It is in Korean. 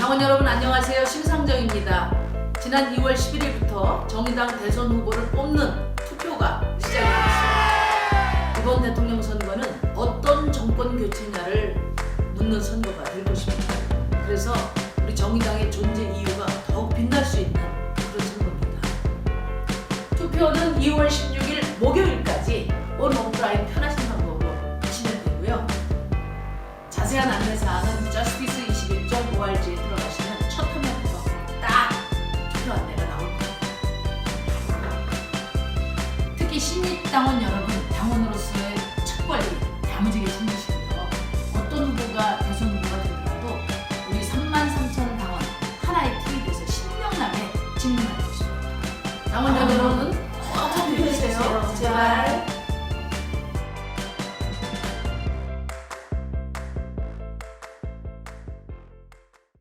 당원 여러분 안녕하세요. 심상정입니다. 지난 2월 11일부터 정의당 대선 후보를 뽑는 투표가 시작이 됐습니다. 이번 대통령 선거는 어떤 정권 교체냐를 묻는 선거가 될 것입니다. 그래서 우리 정의당의 존재 이유가 더욱 빛날 수 있는 그런 선거입니다. 투표는 2월 16일 목요일까지 온 오프라인 편하신 방법으로 진행되고요. 자세한 안내 사항은 justice21.org에 특히 신입당원 여러분, 당원으로서의 첫 관리 야무지게 챙기시고요. 어떤 후보가 대선 후보가 되더라도 우리 3만 3천 당원 하나의 팀이 돼서 신명나게 직무할 것입니다. 당원 여러분